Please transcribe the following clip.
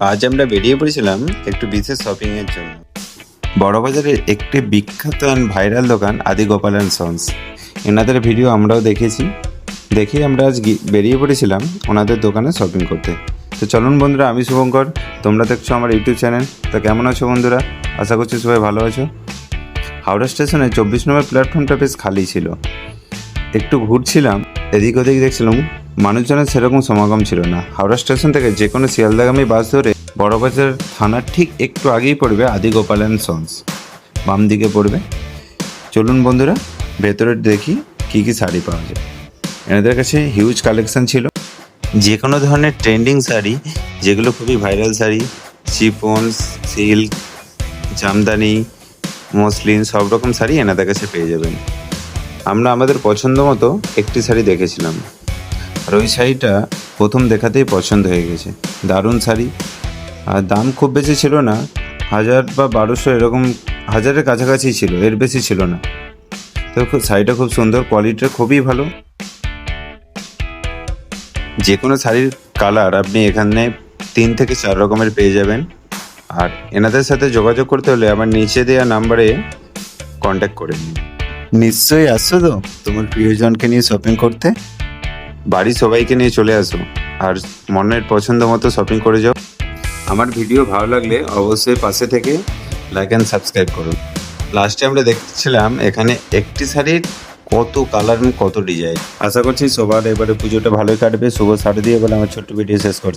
আজ আমরা বেরিয়ে পড়েছিলাম একটু বিশেষ শপিং এর জন্য। বড়বাজারের একটি বিখ্যাত অ্যান্ড ভাইরাল দোকান আদি গোপাল অ্যান্ড সন্স এনাদের ভিডিও আমরাও দেখেছি। দেখেই আমরা আজ বেরিয়ে পড়েছিলাম ওনাদের দোকানে শপিং করতে। তো চলুন বন্ধুরা, আমি শুভঙ্কর, তোমরা দেখছ আমার ইউটিউব চ্যানেল তো কেমন আছো বন্ধুরা? আশা করছি সবাই ভালো আছো। হাওড়া স্টেশনে চব্বিশ নম্বর প্ল্যাটফর্মটা বেশ খালি ছিল। একটু ঘুরছিলাম, এদিক ওদিক দেখছিলাম। মানুষজনের সেরকম সমাগম ছিল না। হাওড়া স্টেশন থেকে যে কোনো শিয়ালদাগামী বাস ধরে বড়বাজার থানার ঠিক একটু আগেই পড়বে আদি গোপাল অ্যান্ড সন্স। বাম দিকে পড়বে। চলুন বন্ধুরা, ভেতরে দেখি কি কি শাড়ি পাওয়া যায়। এনাদের কাছে হিউজ কালেকশন ছিল। যে কোনো ধরনের ট্রেন্ডিং শাড়ি, যেগুলো খুবই viral sari chiffon silk jamdani muslin সব রকম শাড়ি এনাদের কাছে পেয়ে যাবেন। আমরা আমাদের পছন্দ মতো একটি শাড়ি দেখেছিলাম। আর ওই শাড়িটা প্রথম দেখাতেই পছন্দ হয়ে গেছে। দারুণ শাড়ি। আর দাম খুব বেশি ছিল না। হাজার বা বারোশো এরকম হাজারের কাছাকাছি ছিল, এর বেশি ছিল না। তো শাড়িটা খুব সুন্দর, কোয়ালিটিটা খুবই ভালো। যে কোনো শাড়ির কালার আপনি এখানে তিন থেকে চার রকমের পেয়ে যাবেন। আর এনাদের সাথে যোগাযোগ করতে হলে আমার নিচে দেওয়া নাম্বারে কন্ট্যাক্ট করে নিন। নিশ্চয়ই আসছো তো তোমার প্রিয়জনকে নিয়ে শপিং করতে। বাড়ির সবাইকে নিয়ে চলে আসো। আর মনের পছন্দ মতো শপিং করে যাও। আমার ভিডিও ভালো লাগলে অবশ্যই পাশে থেকে লাইক অ্যান্ড সাবস্ক্রাইব করুন লাস্টে আমরা দেখছিলাম এখানে একটি শাড়ির কত কালার এবং কত ডিজাইন আশা করছি সবার এবারে পুজোটা ভালোই কাটবে। শুভ শাড়ি দিয়ে বলে আমার ছোট্ট ভিডিও শেষ করছি।